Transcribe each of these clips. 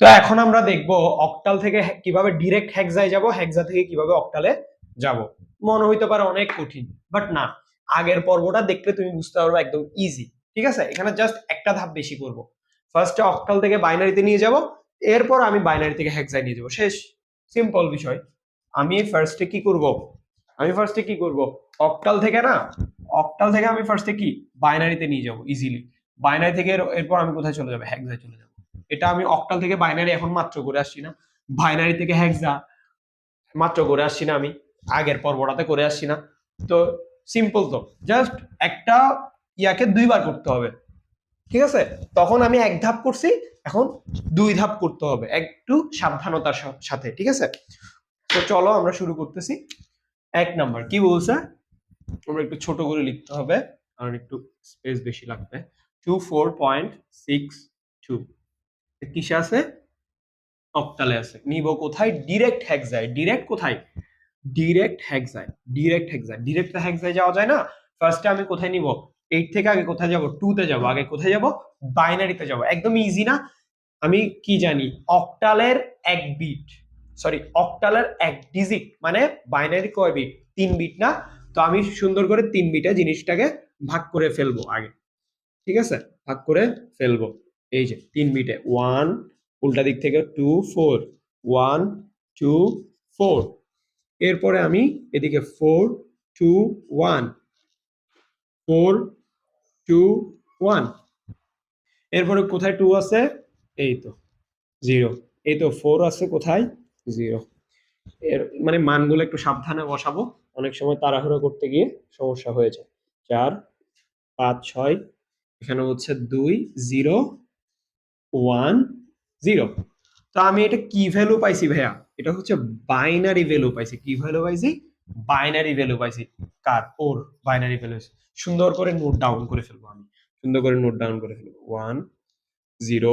তো এখন আমরা দেখব অক্টাল থেকে কীভাবে ডিরেক্ট হেক্সায় যাব হেক্সা থেকে কীভাবে অক্টালে যাব। মনে হইতে পারে অনেক কঠিন বাট না। আগের পর্বটা দেখলে তুমি বুঝতে পারবে একদম ইজি ঠিক আছে? এখানে জাস্ট একটা ধাপ বেশি করব। ফার্স্টে অক্টাল থেকে বাইনারিতে নিয়ে যাব, এরপর আমি বাইনারি থেকে হেক্সায় নিয়ে যাব। শেষ সিম্পল বিষয়। আমি ফার্স্টে কি করব? আমি ফার্স্টে কি করব? অক্টাল থেকে না অক্টাল থেকে আমি ফার্স্টে কি? বাইনারিতে নিয়ে যাব ইজিলি বাইনারি থেকে এর- এরপর আমি কোথায় চলে যাব? হেক্সায় চলে যাব। এটা আমি অক্টাল থেকে বাইনারি এখন মাত্র করে আসছি না। বাইনারি থেকে হেক্সা মাত্র করে আসছি না আমি। আগের পর্বটাতে করে আসছি না। তো সিম্পল তো। জাস্ট একটা ইয়াকে দুইবার করতে হবে। ঠিক আছে? তখন আমি এক ধাপ করছি, এখন দুই ধাপ করতে হবে। একটু সাবধানতার সাথে, ঠিক আছে? তো চলো আমরা শুরু করতেছি। এক নাম্বার, কি বলছে? আমরা একটু ছোট করে লিখতে হবে। কারণ একটু স্পেস বেশি লাগবে। Two four point six two কিসে আছে? অক্টালে আছে। নিব কোথায়? ডিরেক্ট হেক্সায় ডিরেক্ট কোথায়? ডিরেক্ট হেক্সায় ডিরেক্ট হেক্সায় ডিরেক্ট হেক্সায় যাওয়া যায় না? ফার্স্টে আমি কোথায় নিব? এইট থেকে আগে কোথায় যাব? টু তে যাব। আগে কোথায় যাব? বাইনারিতে যাব। একদম ইজি না? আমি কি জানি? অক্টালের এক বিট সরি অক্টালের এক ডিজিট মানে বাইনারি কয় বিট তিন বিট না? তো আমি সুন্দর করে তিন বিটে জিনিসটাকে ভাগ করে ফেলব আগে। ঠিক আছে? ভাগ করে ফেলব। এই যে তিন বিটে ওয়ান উল্টা দিক থেকে two four one two four এরপরে আমি এদিকে four two one four two one এরপরে কোথায় টু আছে? এই তো জিরো এই তো ফোর আছে কোথায়? জিরো এর মানে মানগুলো একটু সাবধানে বসাবো। অনেক সময় তাড়াহুড়ো করতে গিয়ে সমস্যা হয়ে যায়। চার, পাঁচ, ছয়, এখানে হচ্ছে দুই জিরো ওয়ান জিরো তো আমি এটা কি ভ্যালু পাইছি ভাইয়া? এটা হচ্ছে বাইনারি ভ্যালু পাইছি। কি ভ্যালু পাইছি? বাইনারি ভ্যালু পাইছি। কার? ওর বাইনারি ভ্যালু সুন্দর করে নোট ডাউন করে ফেলব আমি। সুন্দর করে নোট ডাউন করে ফেলব। One zero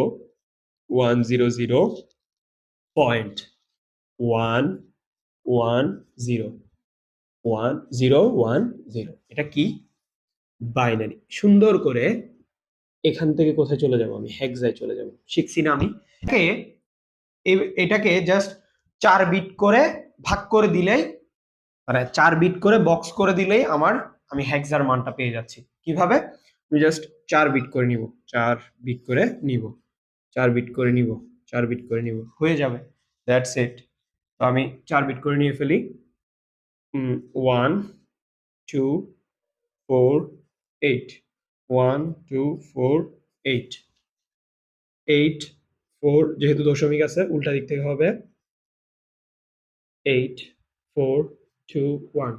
one zero zero point one one zero one zero one zero এটা কি? বাইনারি সুন্দর করে এখান থেকে কোথায় চলে যাব আমি? হেক্সায় চলে যাব। শিখছি না আমি। এটাকে জাস্ট চার বিট করে ভাগ করে দিলেই মানে চার বিট করে বক্স করে দিলেই আমার, আমি হেক্সার মানটা পেয়ে যাচ্ছি। কীভাবে? আমি জাস্ট চার বিট করে নিব। চার বিট করে নিব। চার বিট করে নিব। চার বিট করে নিব। হয়ে যাবে। দ্যাটস ইট তো আমি চার বিট করে নিয়ে ফেলি। One two four eight one two four eight eight four যেহেতু দশমিক আছে, উল্টা দিক থেকে হবে। Eight four two one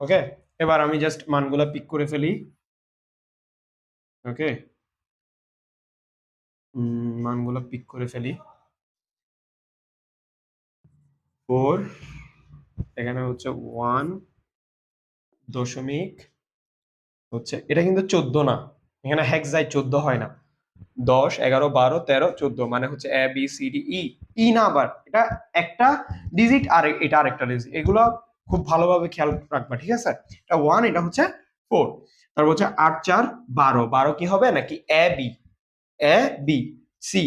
okay এবার আমি জাস্ট মানগুলা পিক করে ফেলি। ওকে মানগুলো পিক করে ফেলি। ফোর এখানে হচ্ছে ওয়ান দশমিক হচ্ছে, এটা কিন্তু চোদ্দ না। এখানে হেক্সাই চোদ্দ হয় না। দশ, এগারো, বারো, তেরো, চোদ্দ মানে হচ্ছে A B C D E E না আবার, এটা একটা ডিজিট আর এটা আরেকটা ডিজিট এগুলো খুব ভালোভাবে খেয়াল রাখবা, ঠিক আছে? এটা ওয়ান এটা হচ্ছে ফোর তারপর হচ্ছে আট, চার, বারো। বারো কি হবে? নাকি A B A B C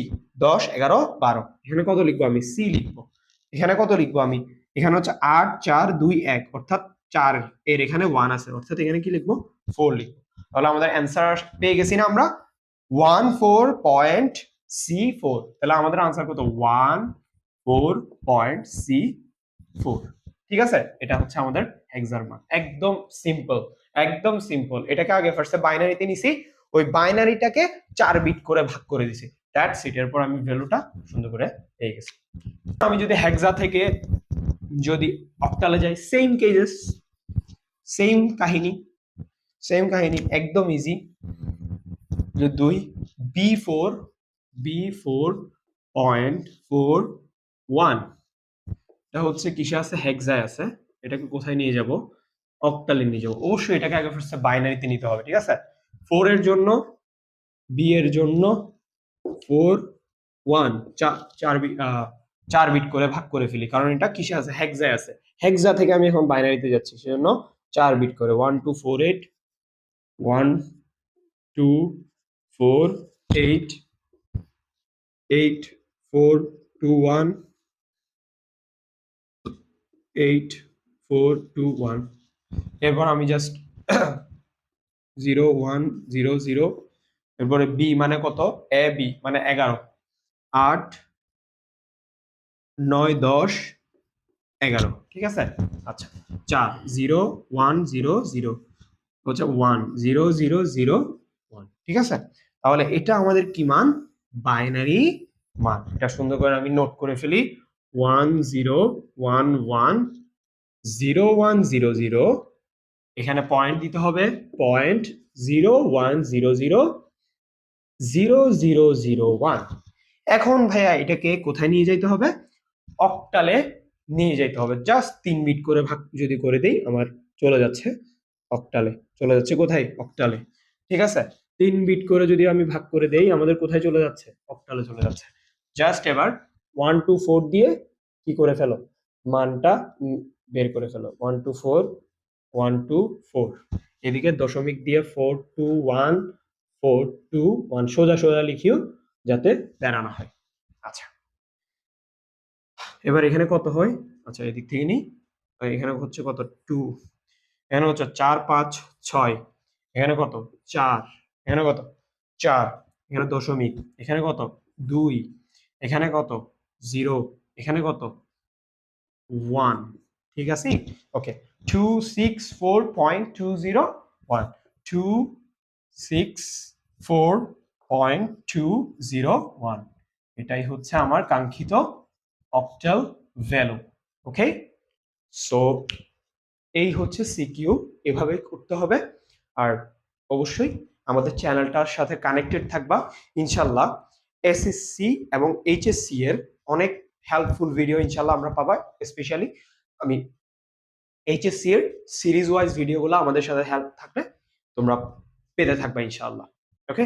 দশ, এগারো, বারো। এখানে কত লিখব আমি? সি লিখব। এখানে কত লিখব আমি? এখানে হচ্ছে আট, চার, দুই, এক। অর্থাৎ চার, এর এখানে ওয়ান আছে। অর্থাৎ এখানে কি লিখব? ফোর লিখব তাহলে আমাদের অ্যান্সার পেয়ে গেছি না আমরা? One four point C four তাহলে আমাদের আনসার কত? One four point C four ঠিক আছে? এটা হচ্ছে আমাদের এক্সার মান একদম সিম্পল একদম সিম্পল এটাকে আগে ফার্স্টে বাইনারিতে নিছি। ওই বাইনারিটাকে চার বিট করে ভাগ করে দিছি। দ্যাটস ইট এরপর আমি ভ্যালুটা সুন্দর করে পেয়ে গেছি। আমি যদি হেক্সা থেকে যদি অক্টালে যাই সেম কেজেস সেম কাহিনী সেম কাহিনী, একদম ইজি যে দুই B four B four point four one এটা হচ্ছে কিসে আছে? হেক্সায় আছে। এটাকে কোথায় নিয়ে যাব? অক্টালে নিয়ে যাব। অবশ্যই এটাকে আগে ফার্স্টে বাইনারিতে নিতে হবে, ঠিক আছে? ফোর এর জন্য বি এর জন্য ফোর ওয়ান চার বিট চার বিট করে ভাগ করে ফেলি, কারণ এটা কিসে আছে? হেক্সায় আছে। হেক্সা থেকে আমি এখন বাইনারিতে যাচ্ছি, সেজন্য চার বিট করে। One two four eight one, two, four, eight eight, four, two, one, eight, four, two, one. এরপর আমি just zero one zero zero এরপরে বি মানে কত? এ বি মানে এগারো। আট, নয়, দশ, এগারো। ঠিক আছে? আচ্ছা। চার জিরো ওয়ান জিরো জিরো হচ্ছে one zero zero zero one ঠিক আছে? তাহলে এটা আমাদের কি মান? বাইনারি মান। এটা সুন্দর করে আমি নোট করে ফেলি। One zero one one zero one zero zero এখানে পয়েন্ট দিতে হবে। Point zero one zero zero zero zero zero one এখন ভাইয়া এটাকে কোথায় নিয়ে যাইতে হবে? অক্টালে নিয়ে যাইতে হবে। জাস্ট তিন বিট করে ভাগ যদি করে দেই, আমার চলে যাচ্ছে অক্টালে চলে যাচ্ছে। কোথায়? অক্টালে। ঠিক আছে? তিন বিট করে যদি আমি ভাগ করে দেই, আমাদের কোথায় চলে যাচ্ছে? অক্টালে চলে যাচ্ছে। জাস্ট এবার ওয়ান টু ফোর দিয়ে কি করে ফেলো? মানটা বের করে ফেলো। One two four one two four এদিকে দশমিক দিয়ে four two one four two one সোজা সোজা লিখিও, যাতে বেড়ানো হয়। আচ্ছা। এবার এখানে কত হয়? আচ্ছা এদিক থেকে নিই। এখানে হচ্ছে কত? টু এখানে হচ্ছে চার, পাঁচ ছয়। এখানে কত? চার। এখানে কত? চার। এখানে দশমিক। এখানে কত? দুই। এখানে কত? জিরো। এখানে কত? ওয়ান। ঠিক আছে? Okay. Two six four point two zero one two six four point two zero one এটাই হচ্ছে আমার কাঙ্ক্ষিত অক্টাল ভ্যালু ওকে সো এই হচ্ছে সিকিউ এভাবে করতে হবে। আর অবশ্যই আমাদের চ্যানেলটার সাথে কানেক্টেড থাকবা। ইনশাল্লাহ এসএসসি এবং এইচএসসি এর অনেক হেল্পফুল ভিডিও ইনশাল্লাহ আমরা পাবা। স্পেশালি আমি এইচএসসি এর সিরিজ ওয়াইজ ভিডিওগুলো আমাদের সাথে হেল্প থাকবে তোমরা পেতে থাকবা ইনশাল্লাহ ওকে